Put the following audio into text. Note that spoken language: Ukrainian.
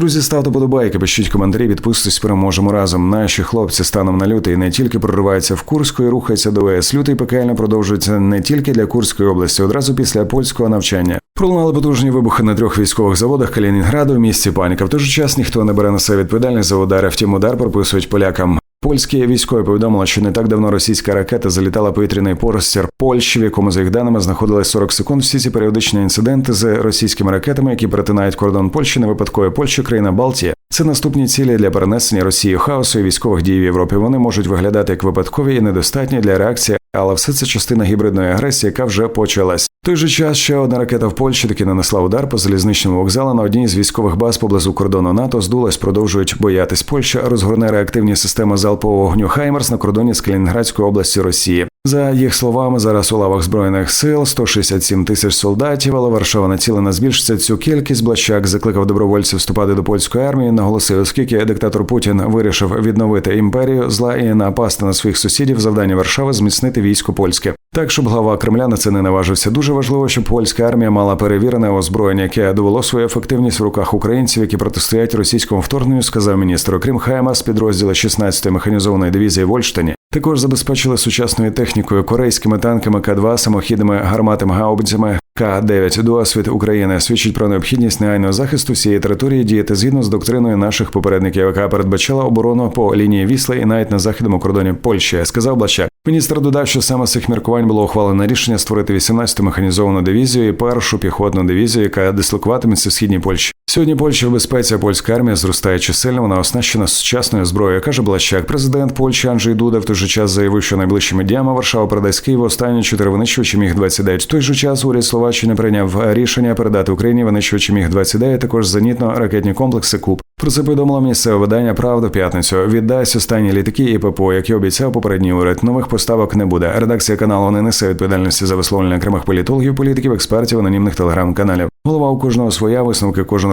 Друзі, ставте подобайки, пишіть коментарі, підписуйтесь, переможемо разом. Наші хлопці станом на лютий не тільки прориваються в Курську і рухаються до ВС. Лютий пекельно продовжується не тільки для Курської області, одразу після польського навчання. Пролунали потужні вибухи на трьох військових заводах Калінінграду. В місті паніка. В той же час ніхто не бере на себе відповідальність за удари. Втім, удар прописують полякам. Польські військові повідомили, що не так давно російська ракета залітала повітряний простір Польщі, в якому за їх даними знаходились 40 секунд. Всі ці періодичні інциденти з російськими ракетами, які перетинають кордон Польщі, не випадкові Польща, країна Балтія. Це наступні цілі для перенесення Росії хаосу і військових дій в Європі. Вони можуть виглядати як випадкові і недостатні для реакції, але все це частина гібридної агресії, яка вже почалась. Той же час ще одна ракета в Польщі таки нанесла удар по залізничному вокзалу на одній з військових баз поблизу кордону НАТО. Здулась, продовжують боятись. Польща розгорне реактивні системи залпового вогню Хаймерс на кордоні з Калінінградської області Росії. За їх словами, зараз у лавах збройних сил 167 тисяч солдатів, але Варшава націлена збільшиться цю кількість. Блащак закликав добровольців вступати до польської армії. Наголосив, оскільки диктатор Путін вирішив відновити імперію зла і напасти на своїх сусідів, завдання Варшави зміцнити військо польське. Так, щоб глава Кремля на це не наважився. Дуже важливо, щоб польська армія мала перевірене озброєння, яке довело свою ефективність в руках українців, які протистоять російському вторгненню, сказав міністр. Окрім Хаймас, підрозділи 16-ї механізованої дивізії в також забезпечили сучасною технікою корейськими танками К-2, самохідними гарматами гаубицями К-9. Досвід України свідчить про необхідність негайного захисту всієї території діяти згідно з доктриною наших попередників, яка передбачала оборону по лінії Вісли і навіть на західному кордоні Польщі, сказав Блащак. Міністр додав, що саме з цих міркувань було ухвалене рішення створити 18-ту механізовану дивізію і першу піхотну дивізію, яка дислокуватиметься в східній Польщі. Сьогодні Польща в безпеці, польська армія зростає чисельно, вона оснащена сучасною зброєю. каже Блащак. Президент Польщі Анджей Дуда в той же час заявив, що найближчими днями Варшава передасть Києву останні чотири винищувачі міг 29 В той же час уряд Словаччини прийняв рішення передати Україні винищувачі міг 29 також зенітно-ракетні комплекси Куб. Про це повідомило місцеве видання Правда в п'ятницю. Віддасть останні літаки і ППО, які обіцяв попередній уряд. Нових поставок не буде. Редакція каналу не несе відповідальності за висловлення окремих політологів, політиків, експертів, анонімних телеграм-каналів. Голова у кожного своя висновки. Кожен